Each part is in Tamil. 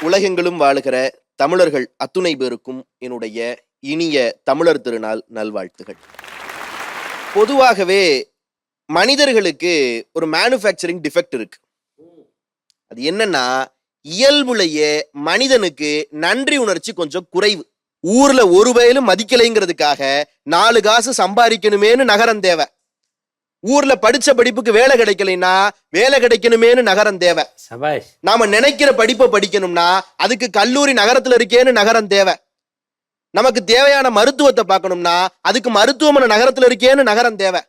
உலகெங்கிலும் வாழுகிற தமிழர்கள் அத்துணை பேருக்கும் என்னுடைய இனிய தமிழர் திருநாள் நல்வாழ்த்துகள். பொதுவாகவே மனிதர்களுக்கு ஒரு மேனுஃபேக்சரிங் டிஃபெக்ட் இருக்கு. அது என்னன்னா இயல்புலையே மனிதனுக்கு நன்றி உணர்ச்சி கொஞ்சம் குறைவு. ஊர்ல ஒரு வயலும் மதிக்கலைங்கிறதுக்காக நாலு காசு சம்பாதிக்கணுமேனு நகரம் தேவை. ஊர்ல படிச்ச படிப்புக்கு வேலை கிடைக்கலைன்னா வேலை கிடைக்கணுமேனு நகரம் தேவை. சபாஷ். நாம நினைக்கிற படிப்பை படிக்கணும்னா அதுக்கு கல்லூரி நகரத்துல இருக்கேன்னு நகரம் தேவை. நமக்கு தேவையான மருத்துவத்தை பார்க்கணும்னா அதுக்கு மருத்துவமனை நகரத்துல இருக்கேன்னு நகரம் தேவை.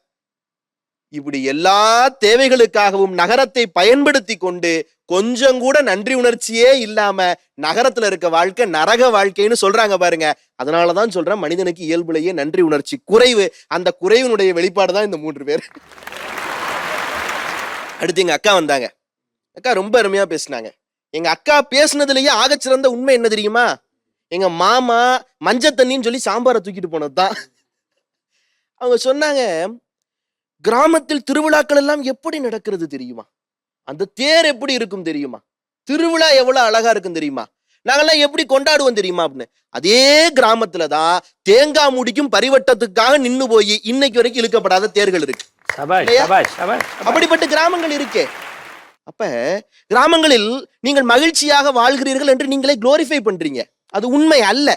இப்படி எல்லா தேவைகளுக்காகவும் நகரத்தை பயன்படுத்தி கொண்டு கொஞ்சம் கூட நன்றி உணர்ச்சியே இல்லாம நகரத்துல இருக்க வாழ்க்கை நரக வாழ்க்கைன்னு சொல்றாங்க பாருங்க. அதனாலதான் சொல்றேன் மனிதனுக்கு இயல்புலேயே நன்றி உணர்ச்சி குறைவு. அந்த குறைவினுடைய வெளிப்பாடு தான் இந்த மூன்று பேர். அடுத்து எங்க அக்கா வந்தாங்க. அக்கா ரொம்ப அருமையா பேசினாங்க. எங்க அக்கா பேசுனதுலயே ஆகச்சிறந்த உண்மை என்ன தெரியுமா? எங்க மாமா மஞ்சள் தண்ணின்னு சொல்லி சாம்பாரை தூக்கிட்டு போனதுதான். அவங்க சொன்னாங்க கிராமத்தில் திருவிழாக்கள் எல்லாம் எப்படி நடக்கிறது தெரியுமா? அந்த தேர் எப்படி இருக்கும் தெரியுமா? திருவிழா எவ்வளவு அழகா இருக்கும் தெரியுமா? நாங்கெல்லாம் எப்படி கொண்டாடுவோம் தெரியுமா அப்படின்னு? அதே கிராமத்துல தான் தேங்காய் முடிக்கும் பரிவட்டத்துக்காக நின்னு போய் இன்னைக்கு வரைக்கும் இழுக்கப்படாத தேர்கள் இருக்கு. அப்படிப்பட்ட கிராமங்கள் இருக்கே. அப்ப கிராமங்களில் நீங்கள் மகிழ்ச்சியாக வாழ்கிறீர்கள் என்று நீங்களே குளோரிஃபை பண்றீங்க. அது உண்மை அல்ல.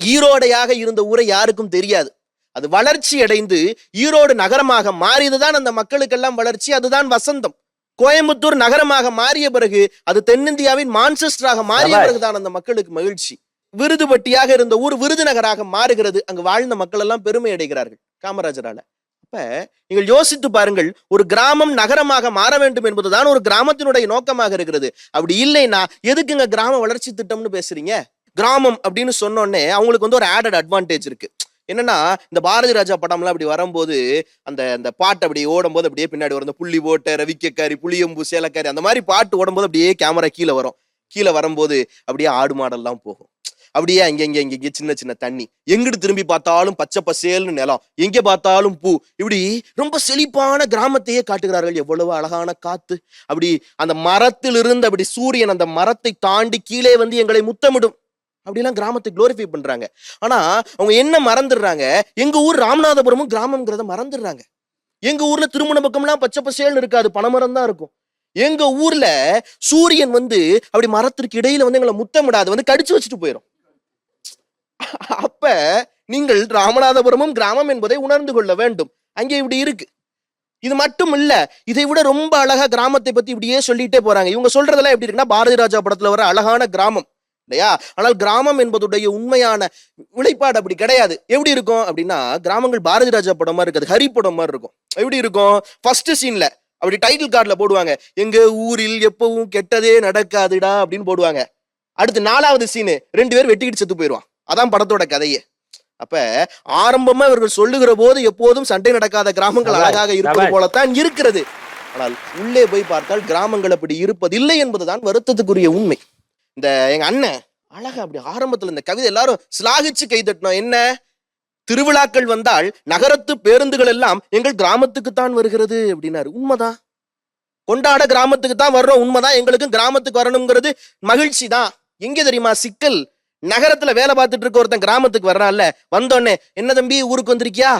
ஈரோடையாக இருந்த ஊரை யாருக்கும் தெரியாது. அது வளர்ச்சி அடைந்து ஈரோடு நகரமாக மாறியதுதான் அந்த மக்களுக்கெல்லாம் வளர்ச்சி அதுதான் வசந்தம். கோயம்புத்தூர் நகரமாக மாறிய பிறகு அது தென்னிந்தியாவின் மான்செஸ்டராக மாறிய. பிறகுதான் அந்த மக்களுக்கு மகிழ்ச்சி. விருதுபட்டியாக இருந்த ஊர் விருதுநகராக மாறுகிறது. அங்கு வாழ்ந்த மக்கள் எல்லாம் பெருமை அடைகிறார்கள் காமராஜரால. அப்ப நீங்கள் யோசித்து பாருங்கள் ஒரு கிராமம் நகரமாக மாற வேண்டும் என்பதுதான் ஒரு கிராமத்தினுடைய நோக்கமாக இருக்கிறது. அப்படி இல்லைன்னா எதுக்குங்க கிராம வளர்ச்சி திட்டம்னு பேசுறீங்க? கிராமம் அப்படின்னு சொன்னோடனே அவங்களுக்கு வந்து ஒரு ஆடட் அட்வான்டேஜ் இருக்கு. என்னன்னா இந்த பாரதி ராஜா படம்லாம் அப்படி வரும்போது அந்த அந்த பாட்டு அப்படி ஓடும்போது அப்படியே பின்னாடி வரும். இந்த புள்ளி போட்ட ரவிக்கக்காரி புளியம்பு சேலக்காரி அந்த மாதிரி பாட்டு ஓடும்போது அப்படியே கேமரா கீழே வரும். கீழே வரும்போது அப்படியே ஆடு மாடெல்லாம் போகும். அப்படியே அங்க இங்க இங்க இங்க சின்ன சின்ன தண்ணி. எங்கிட்டு திரும்பி பார்த்தாலும் பச்சை பசேல்னு நிலம். எங்க பார்த்தாலும் பூ. இப்படி ரொம்ப செழிப்பான கிராமத்தையே காட்டுகிறார்கள். எவ்வளவு அழகான காத்து. அப்படி அந்த மரத்திலிருந்து அப்படி சூரியன் அந்த மரத்தை தாண்டி கீழே வந்து எங்களை முத்தமிடும். அப்படிலாம் கிராமத்தை குளோரிஃபை பண்றாங்க. ஆனா அவங்க என்ன மறந்துடுறாங்க? எங்க ஊர் ராமநாதபுரமும் கிராமம்ங்கிறத மறந்துடுறாங்க. எங்க ஊர்ல திருமண பக்கம்லாம் பச்சை பசேல்னு இருக்காது பனைமரம் தான் இருக்கும். எங்க ஊர்ல சூரியன் வந்து அப்படி மரத்திற்கு இடையில வந்து எங்களை முத்தமிடாது வந்து கடிச்சு வச்சுட்டு போயிடும் அப்ப நீங்கள் ராமநாதபுரமும் கிராமம் என்பதை உணர்ந்து கொள்ள வேண்டும். அங்கே இப்படி இருக்கு. இது மட்டும் இல்ல இதை விட ரொம்ப அழகா கிராமத்தை பத்தி இப்படியே சொல்லிட்டே போறாங்க. இவங்க சொல்றதெல்லாம் எப்படி இருக்குன்னா பாரதி ராஜா படத்துல வர அழகான கிராமம். இல்லையா? ஆனால் கிராமம் என்பதுடைய உண்மையான விளைப்பாடு அப்படி கிடையாது. எப்படி இருக்கும் அப்படின்னா கிராமங்கள் பாரதி ராஜா படம் மாதிரி இருக்காது. ஹரி படம் மாதிரி இருக்கும். எப்படி இருக்கும்? ஃபர்ஸ்ட் சீன்ல அப்படி டைட்டில் கார்டுல போடுவாங்க. எங்க ஊரில் எப்பவும் கெட்டதே நடக்காதுடா அப்படின்னு போடுவாங்க. அடுத்து நாலாவது சீனு ரெண்டு பேர் வெட்டிக்கிட்டு செத்து போயிடுவான் அதான் படத்தோட கதையே. அப்ப ஆரம்பமா இவர்கள் சொல்லுகிற போது எப்போதும் சண்டை நடக்காத கிராமங்கள் அழகாக இருப்பது. போலத்தான் இருக்கிறது. ஆனால் உள்ளே போய் பார்த்தால் கிராமங்கள் அப்படி இருப்பதில்லை என்பதுதான் வருத்தத்துக்குரிய உண்மை. இந்த எங்க அண்ணன் அழகா அப்படி ஆரம்பத்துல இந்த கவிதை எல்லாரும் சிலாகிச்சு கை என்ன? திருவிழாக்கள் வந்தால் நகரத்து பேருந்துகள் எல்லாம் எங்கள் கிராமத்துக்கு தான் வருகிறது அப்படின்னாரு. உண்மைதான் கொண்டாட கிராமத்துக்கு தான் வர்றோம். உண்மைதான் எங்களுக்கும் கிராமத்துக்கு வரணுங்கிறது மகிழ்ச்சி தான் எங்க தெரியுமா? சிக்கல். நகரத்துல வேலை பார்த்துட்டு இருக்க ஒருத்தன் கிராமத்துக்கு வர்றான்ல வந்தோடனே என்ன தம்பி ஊருக்கு வந்திருக்கியா?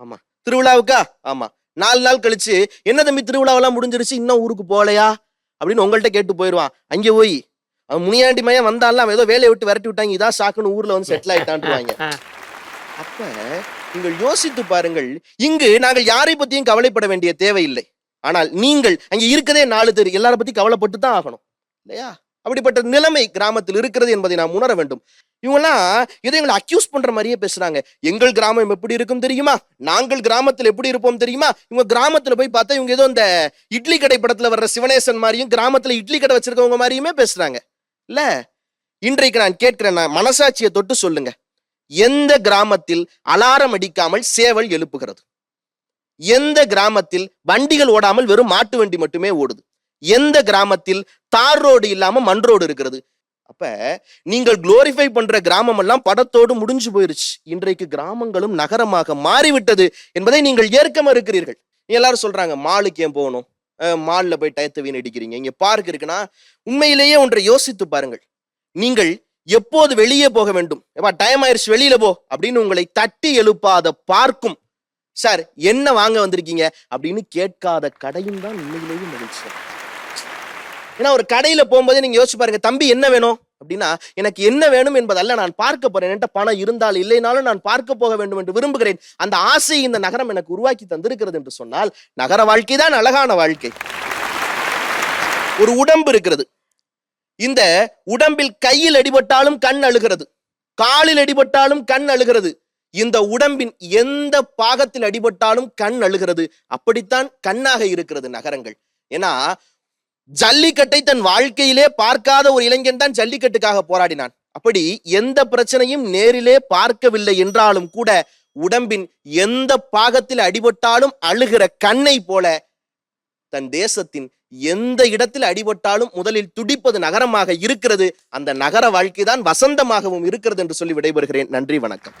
ஆமா. திருவிழாவுக்கா? ஆமா. நாலு நாள் கழிச்சு என்ன தம்பி திருவிழாவெல்லாம் முடிஞ்சிருச்சு இன்னும் ஊருக்கு போகலையா? அப்படின்னு உங்கள்கிட்ட கேட்டு போயிடுவான் அங்கே போய் அவன் முனியாண்டி மையம் வந்தாலும் அவன் ஏதோ வேலையை விட்டு விரட்டி விட்டாங்க இதான் சாக்குன்னு ஊர்ல வந்து செட்டில் ஆயிட்டான்ட்டுவாங்க அப்ப நீங்கள் யோசித்து பாருங்கள் இங்கு நாங்கள் யாரை பத்தியும் கவலைப்பட வேண்டிய தேவையில்லை. ஆனால் நீங்கள் அங்க இருக்கதே நாலு பேர் எல்லாரை பத்தி கவலைப்பட்டு தான் ஆகணும். இல்லையா? அப்படிப்பட்ட நிலைமை கிராமத்தில் இருக்கிறது என்பதை நாம் உணர வேண்டும். இவங்கெல்லாம் ஏதோ எங்களை அக்யூஸ் பண்ற மாதிரியே பேசுறாங்க. எங்கள் கிராமம் எப்படி இருக்கும் தெரியுமா? நாங்கள் கிராமத்தில் எப்படி இருப்போம் தெரியுமா? இவங்க கிராமத்துல போய் பார்த்தா இவங்க ஏதோ இந்த இட்லி கடை படத்துல வர்ற சிவனேசன் மாதிரியும் கிராமத்துல இட்லி கடை வச்சிருக்கவங்க மாதிரியுமே பேசுறாங்க. இல்ல இன்றைக்கு நான் கேட்கிறேன் நான் மனசாட்சியை தொட்டு சொல்லுங்க. எந்த கிராமத்தில் அலாரம் அடிக்காமல் சேவல் எழுப்புகிறது? எந்த கிராமத்தில் வண்டிகள் ஓடாமல் வெறும் மாட்டு வண்டி மட்டுமே ஓடுது? எந்த கிராமத்தில் தார் ரோடு இல்லாம மண் ரோடு இருக்கிறது? அப்ப நீங்கள் குளோரிஃபை பண்ற கிராமம் எல்லாம் படத்தோடு முடிஞ்சு போயிருச்சு. இன்றைக்கு கிராமங்களும் நகரமாக மாறிவிட்டது என்பதை நீங்கள் ஏற்க மறுக்கிறீர்கள். எல்லாரும் சொல்றாங்க மாலுக்கு ஏன் போகணும்? மாலில் போய் டயத்தை வீணடிக்கிறீங்க. இங்கே பார்க் இருக்குன்னா உண்மையிலேயே ஒன்றை யோசித்து பாருங்கள். நீங்கள் எப்போது வெளியே போக வேண்டும்? ஏப்பா டைம் ஆயிடுச்சு வெளியில போ. அப்படின்னு உங்களை தட்டி எழுப்பாத பார்க்கும். சார் என்ன வாங்க வந்திருக்கீங்க? அப்படின்னு கேட்காத கடையும் தான் உண்மையிலேயே மகிழ்ச்சி ஏன்னா ஒரு கடையில போகும்போதே நீங்க யோசிச்சு பாருங்க தம்பி என்ன வேணும்? அப்படின்னா எனக்கு என்ன வேணும் என்பதல்ல நான் பார்க்க போறேன். என்கிட்ட பணம் இருந்தால் இல்லைனாலும் நான் பார்க்க போக வேண்டும் என்று விரும்புகிறேன். அந்த ஆசை இந்த நகரம் எனக்கு உருவாக்கி தந்திருக்கிறது என்று சொன்னால் நகர வாழ்க்கை தான் அழகான வாழ்க்கை. ஒரு உடம்பு இருக்கிறது. இந்த உடம்பில் கையில் அடிபட்டாலும் கண் அழுகிறது. காலில் அடிபட்டாலும் கண் அழுகிறது. இந்த உடம்பின் எந்த பாகத்தில் அடிபட்டாலும் கண் அழுகிறது. அப்படித்தான் கண்ணாக இருக்கிறது நகரங்கள். ஏன்னா ஜல்லிக்கட்டை தன் வாழ்க்கையிலே பார்க்காத ஒரு இளைஞன் தான் ஜல்லிக்கட்டுக்காக போராடினான். அப்படி எந்த பிரச்சனையும் நேரிலே பார்க்கவில்லை என்றாலும் கூட உடம்பின் எந்த பாகத்தில் அடிபட்டாலும் அழுகிற கண்ணை போல தன் தேசத்தின் எந்த இடத்தில் அடிபட்டாலும் முதலில் துடிப்பது நகரமாக இருக்கிறது. அந்த நகர வாழ்க்கை தான் வசந்தமாகவும் இருக்கிறது என்று சொல்லி விடைபெறுகிறேன். நன்றி வணக்கம்.